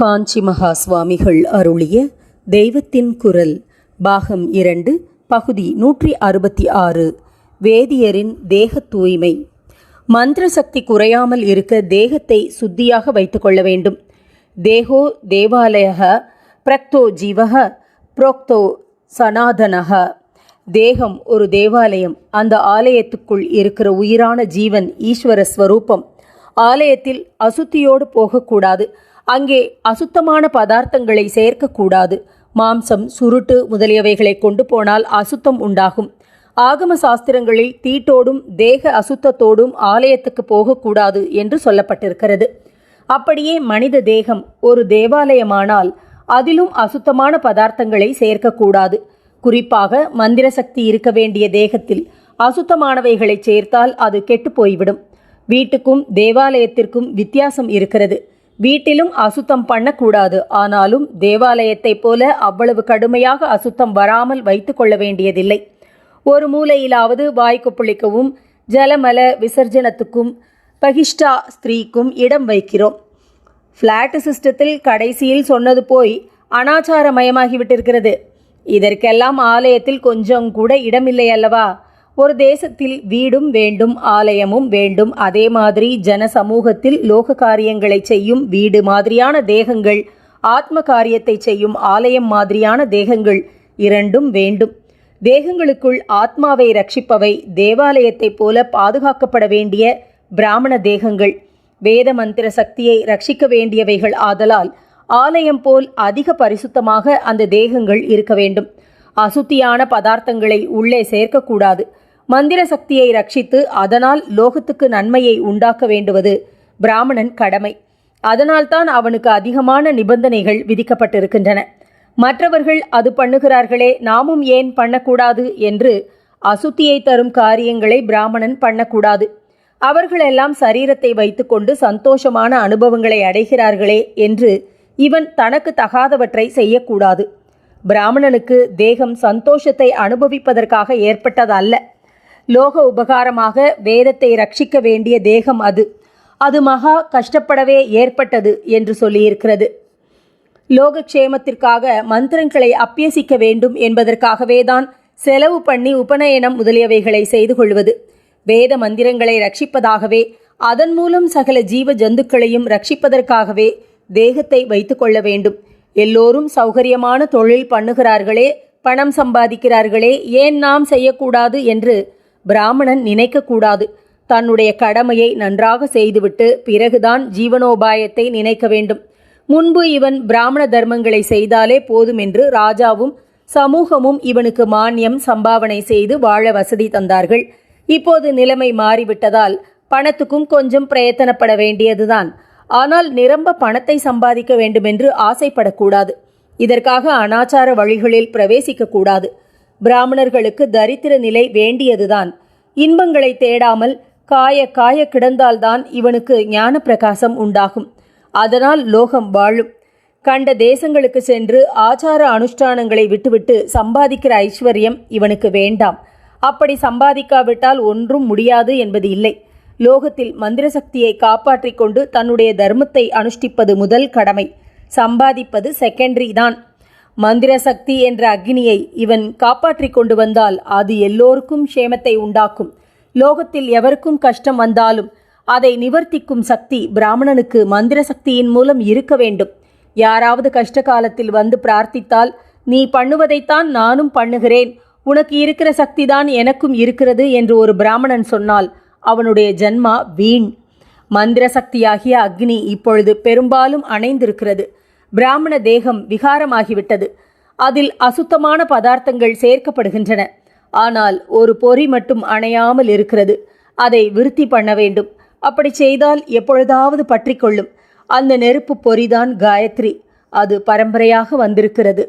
காஞ்சி மகா சுவாமிகள் அருளிய தெய்வத்தின் குரல் பாகம் இரண்டு பகுதி நூற்றி அறுபத்தி ஆறு வேதியரின் தேக தூய்மை. மந்திர சக்தி குறையாமல் இருக்க தேகத்தை சுத்தியாக வைத்துக்கொள்ள வேண்டும். தேகோ தேவாலய பிரக்தோ ஜீவக புரோக்தோ சனாதனக தேகம் ஒரு தேவாலயம். அந்த ஆலயத்துக்குள் இருக்கிற உயிரான ஜீவன் ஈஸ்வர ஸ்வரூபம். ஆலயத்தில் அசுத்தியோடு போகக்கூடாது. அங்கே அசுத்தமான பதார்த்தங்களை சேர்க்கக்கூடாது. மாம்சம் சுருட்டு முதலியவைகளை கொண்டு போனால் அசுத்தம் உண்டாகும். ஆகம சாஸ்திரங்களில் தீட்டோடும் தேக அசுத்தத்தோடும் ஆலயத்துக்கு போகக்கூடாது என்று சொல்லப்பட்டிருக்கிறது. அப்படியே மனித தேகம் ஒரு தேவாலயமானால் அதிலும் அசுத்தமான பதார்த்தங்களை சேர்க்கக்கூடாது. குறிப்பாக மந்திர சக்தி இருக்க வேண்டிய தேகத்தில் அசுத்தமானவைகளை சேர்த்தால் அது கெட்டு போய்விடும். வீட்டுக்கும் தேவாலயத்திற்கும் வித்தியாசம் இருக்கிறது. வீட்டிலும் அசுத்தம் பண்ணக்கூடாது. ஆனாலும் தேவாலயத்தைப் போல அவ்வளவு கடுமையாக அசுத்தம் வராமல் வைத்து கொள்ள வேண்டியதில்லை. ஒரு மூலையிலாவது வாய்க்குப்புளிக்கவும் ஜலமல விசர்ஜனத்துக்கும் பகிஷ்டா ஸ்திரீக்கும் இடம் வைக்கிறோம். ஃப்ளாட் சிஸ்டத்தில் கடைசியில் சொன்னது போய் அனாச்சாரமயமாகிவிட்டிருக்கிறது. இதற்கெல்லாம் ஆலயத்தில் கொஞ்சம் கூட இடமில்லை அல்லவா? ஒரு தேசத்தில் வீடும் வேண்டும் ஆலயமும் வேண்டும். அதே மாதிரி ஜன சமூகத்தில் லோக காரியங்களை செய்யும் வீடு மாதிரியான தேகங்கள் ஆத்ம காரியத்தை செய்யும் ஆலயம் மாதிரியான தேகங்கள் இரண்டும் வேண்டும். தேகங்களுக்குள் ஆத்மாவை ரட்சிப்பவை தேவாலயத்தைப் போல பாதுகாக்கப்பட வேண்டிய பிராமண தேகங்கள். வேத மந்திர சக்தியை ரட்சிக்க வேண்டியவைகள் ஆதலால் ஆலயம் போல் அதிக பரிசுத்தமாக அந்த தேகங்கள் இருக்க வேண்டும். அசுத்தியான பதார்த்தங்களை உள்ளே சேர்க்கக்கூடாது. மந்திர சக்தியை ரட்சித்து அதனால் லோகத்துக்கு நன்மையை உண்டாக்க வேண்டுவது பிராமணன் கடமை. அதனால்தான் அவனுக்கு அதிகமான நிபந்தனைகள் விதிக்கப்பட்டிருக்கின்றன. மற்றவர்கள் அது பண்ணுகிறார்களே நாமும் ஏன் பண்ணக்கூடாது என்று அசுத்தியை தரும் காரியங்களை பிராமணன் பண்ணக்கூடாது. அவர்களெல்லாம் சரீரத்தை வைத்துக்கொண்டு சந்தோஷமான அனுபவங்களை அடைகிறார்களே என்று இவன் தனக்கு தகாதவற்றை செய்யக்கூடாது. பிராமணனுக்கு தேகம் சந்தோஷத்தை அனுபவிப்பதற்காக ஏற்பட்டதல்ல. லோக உபகாரமாக வேதத்தை ரட்சிக்க வேண்டிய தேகம் அது. அது மகா கஷ்டப்படவே ஏற்பட்டது என்று சொல்லியிருக்கிறது. லோகக்ஷேமத்திற்காக மந்திரங்களை அப்பியசிக்க வேண்டும் என்பதற்காகவே தான் செலவு பண்ணி உபநயனம் முதலியவைகளை செய்து கொள்வது. வேத மந்திரங்களை ரட்சிப்பதாகவே அதன் மூலம் சகல ஜீவ ஜந்துக்களையும் ரட்சிப்பதற்காகவே தேகத்தை வைத்துக்கொள்ள வேண்டும். எல்லோரும் சௌகரியமான தொழில் பண்ணுகிறார்களே பணம் சம்பாதிக்கிறார்களே ஏன் நாம் செய்யக்கூடாது என்று பிராமணன் நினைக்கக்கூடாது. தன்னுடைய கடமையை நன்றாக செய்துவிட்டு பிறகுதான் ஜீவனோபாயத்தை நினைக்க வேண்டும். முன்பு இவன் பிராமண தர்மங்களை செய்தாலே போதும் என்று ராஜாவும் சமூகமும் இவனுக்கு மானியம் சம்பாவனை செய்து வாழ வசதி தந்தார்கள். இப்போது நிலைமை மாறிவிட்டதால் பணத்துக்கும் கொஞ்சம் பிரயத்தனப்பட வேண்டியதுதான். ஆனால் நிரம்ப பணத்தை சம்பாதிக்க வேண்டுமென்று ஆசைப்படக்கூடாது. இதற்காக அனாச்சார வழிகளில் பிரவேசிக்கக்கூடாது. பிராமணர்களுக்கு தரித்திர நிலை வேண்டியதுதான். இன்பங்களை தேடாமல் காய காய கிடந்தால்தான் இவனுக்கு ஞான பிரகாசம் உண்டாகும். அதனால் லோகம் வாழும். கண்ட தேசங்களுக்கு சென்று ஆச்சார அனுஷ்டானங்களை விட்டுவிட்டு சம்பாதிக்கிற ஐஸ்வர்யம் இவனுக்கு வேண்டாம். அப்படி சம்பாதிக்காவிட்டால் ஒன்றும் முடியாது என்பது இல்லை. லோகத்தில் மந்திர சக்தியை காப்பாற்றிக் கொண்டு தன்னுடைய தர்மத்தை அனுஷ்டிப்பது முதல் கடமை. சம்பாதிப்பது செகண்டரி தான். மந்திர சக்தி என்ற அக்னியை இவன் காப்பாற்றிக் கொண்டு வந்தால் அது எல்லோருக்கும் க்ஷேமத்தை உண்டாக்கும். லோகத்தில் எவருக்கும் கஷ்டம் வந்தாலும் அதை நிவர்த்திக்கும் சக்தி பிராமணனுக்கு மந்திர சக்தியின் மூலம் இருக்க வேண்டும். யாராவது கஷ்ட காலத்தில் வந்து பிரார்த்தித்தால் நீ பண்ணுவதைத்தான் நானும் பண்ணுகிறேன். உனக்கு இருக்கிற சக்திதான் எனக்கும் இருக்கிறது என்று ஒரு பிராமணன் சொன்னால் அவனுடைய ஜன்மா வீண். மந்திர சக்தியாகிய அக்னி இப்பொழுது பெரும்பாலும் அணைந்திருக்கிறது. பிராமண தேகம் விகாரமாகிவிட்டது. அதில் அசுத்தமான பதார்த்தங்கள் சேர்க்கப்படுகின்றன. ஆனால் ஒரு பொறி மட்டும் அணையாமல் இருக்கிறது. அதை விருத்தி பண்ண வேண்டும். அப்படி செய்தால் எப்பொழுதாவது பற்றிக்கொள்ளும் அந்த நெருப்பு பொறிதான் காயத்ரி. அது பரம்பரையாக வந்திருக்கிறது.